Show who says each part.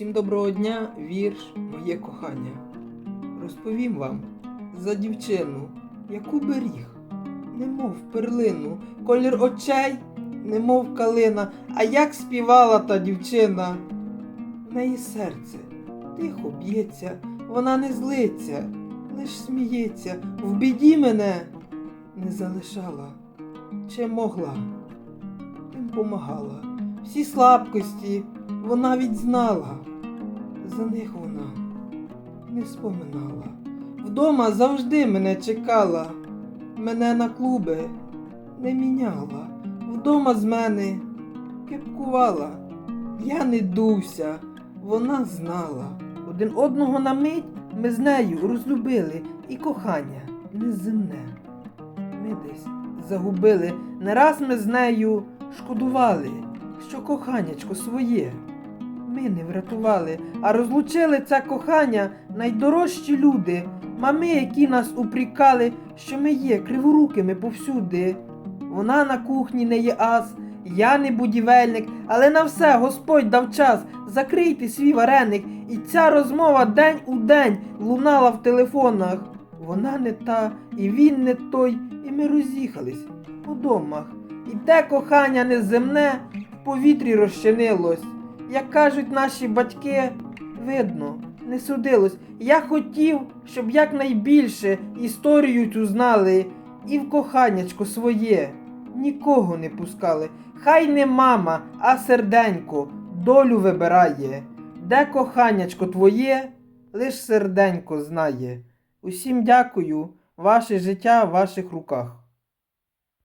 Speaker 1: Усім доброго дня, вірш, моє кохання. Розповім вам за дівчину, яку беріг, немов перлину, колір очей, немов калина, а як співала та дівчина. В неї серце тихо б'ється, вона не злиться, лиш сміється, в біді мене не залишала, чи могла, тим помагала. Всі слабкості вона відзнала, за них вона не споминала. Вдома завжди мене чекала, мене на клуби не міняла, вдома з мене кепкувала. Я не дувся, вона знала. Один одного на мить ми з нею розлюбили і кохання неземне. Ми десь загубили, не раз ми з нею шкодували, що коханячко своє ми не врятували, а розлучили це кохання найдорожчі люди, мами, які нас упрікали, що ми є криворукими повсюди. Вона на кухні не є ас, я не будівельник, але на все Господь дав час. Закрийте свій вареник, і ця розмова день у день лунала в телефонах. Вона не та, і він не той, і ми роз'їхались по домах. І те кохання неземне в повітрі розчинилось. Як кажуть наші батьки, видно, не судилось. Я хотів, щоб якнайбільше історію цю знали, і в коханячко своє нікого не пускали. Хай не мама, а серденько долю вибирає. Де коханячко твоє, лиш серденько знає. Усім дякую, ваше життя в ваших руках.